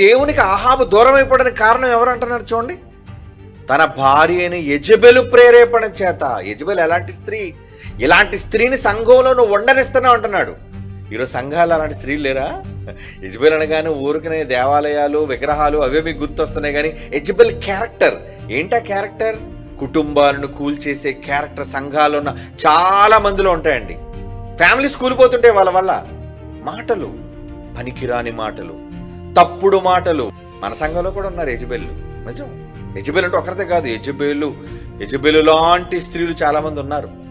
దేవునికి ఆహాబు దూరం అయిపోవడానికి కారణం ఎవరు అంటున్నారు చూడండి. తన భార్య అయిన యజబెలు ప్రేరేపణ చేత యజబెలు ఎలాంటి స్త్రీ? ఇలాంటి స్త్రీని సంఘంలో నువ్వు ఉండనిస్తున్నావు అంటున్నాడు. ఈరోజు సంఘాలు అలాంటి స్త్రీలు లేరా? యజబెల్ అనగానే ఊరికనే దేవాలయాలు విగ్రహాలు అవే మీకు గుర్తొస్తున్నాయి కానీ యజబెల్ క్యారెక్టర్ ఏంటా క్యారెక్టర్? కుటుంబాలను కూల్చేసే క్యారెక్టర్ సంఘాలు ఉన్న చాలా మందిలో ఉంటాయండి. ఫ్యామిలీ స్కూల్ పోతుంటే వాళ్ళ వల్ల. మాటలు పనికిరాని మాటలు. తప్పుడు మాటలు. మన సంఘంలో కూడా ఉన్నారు యజబెల్లు. నిజం. యజబెల్ అంటే ఒకరితే కాదు. యజబేలు యజబెలు లాంటి స్త్రీలు చాలామంది ఉన్నారు.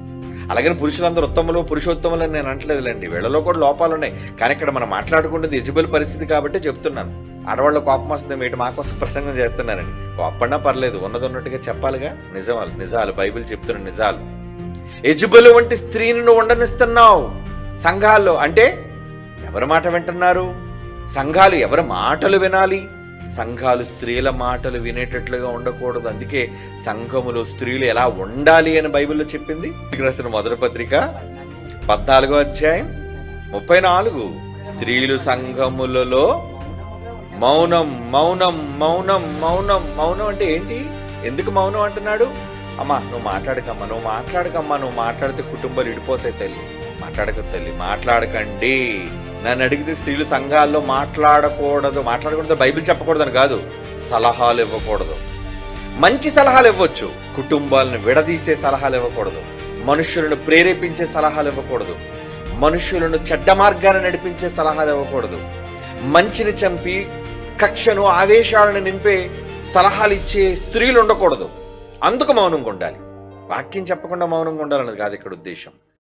అలాగని పురుషులందరూ ఉత్తములు పురుషోత్తములు అని నేను అంటలేదులేండి. వీళ్ళలో కూడా లోపాలు ఉన్నాయి కానీ ఇక్కడ మనం మాట్లాడుకుంటుంది యజబెల్ పరిస్థితి కాబట్టి చెప్తున్నాను. ఆడవాళ్ళ కోపం వస్తుంది. మీటి మా కోసం ప్రసంగం చేస్తున్నారని. కోపడినా పర్లేదు. ఉన్నది ఉన్నట్టుగా చెప్పాలిగా. నిజాలు నిజాలు. బైబిల్ చెప్తున్న నిజాలు. యజబెలు వంటి స్త్రీని నువ్వు ఉండనిస్తున్నావు సంఘాల్లో. అంటే ఎవరి మాట వింటున్నారు? సంఘాలు ఎవరి మాటలు వినాలి? సంఘాలు స్త్రీల మాటలు వినేటట్లుగా ఉండకూడదు. అందుకే సంఘములో స్త్రీలు ఎలా ఉండాలి అని బైబిల్లో చెప్పింది. రాసిన మొదటి పత్రిక పద్నాలుగో అధ్యాయం ముప్పై నాలుగు. స్త్రీలు సంఘములలో మౌనం మౌనం మౌనం మౌనం మౌనం అంటే ఏంటి? ఎందుకు మౌనం అంటున్నాడు? అమ్మా నువ్వు మాట్లాడకమ్మా నువ్వు మాట్లాడకమ్మా నువ్వు మాట్లాడితే కుటుంబాలు విడిపోతాయి తల్లి. మాట్లాడక తల్లి మాట్లాడకండి. నన్ను అడిగితే స్త్రీలు సంఘాల్లో మాట్లాడకూడదు. మాట్లాడకూడదు బైబిల్ చెప్పకూడదని కాదు సలహాలు ఇవ్వకూడదు. మంచి సలహాలు ఇవ్వచ్చు. కుటుంబాలను విడదీసే సలహాలు ఇవ్వకూడదు. మనుషులను ప్రేరేపించే సలహాలు ఇవ్వకూడదు. మనుషులను చెడ్డ మార్గాన్ని నడిపించే సలహాలు ఇవ్వకూడదు. మంచిని చంపి కక్షను ఆవేశాలను నింపే సలహాలు ఇచ్చే స్త్రీలు ఉండకూడదు. అందుకు మౌనంగా ఉండాలి. వాక్యం చెప్పకుండా మౌనంగా ఉండాలన్నది కాదు ఇక్కడ ఉద్దేశం.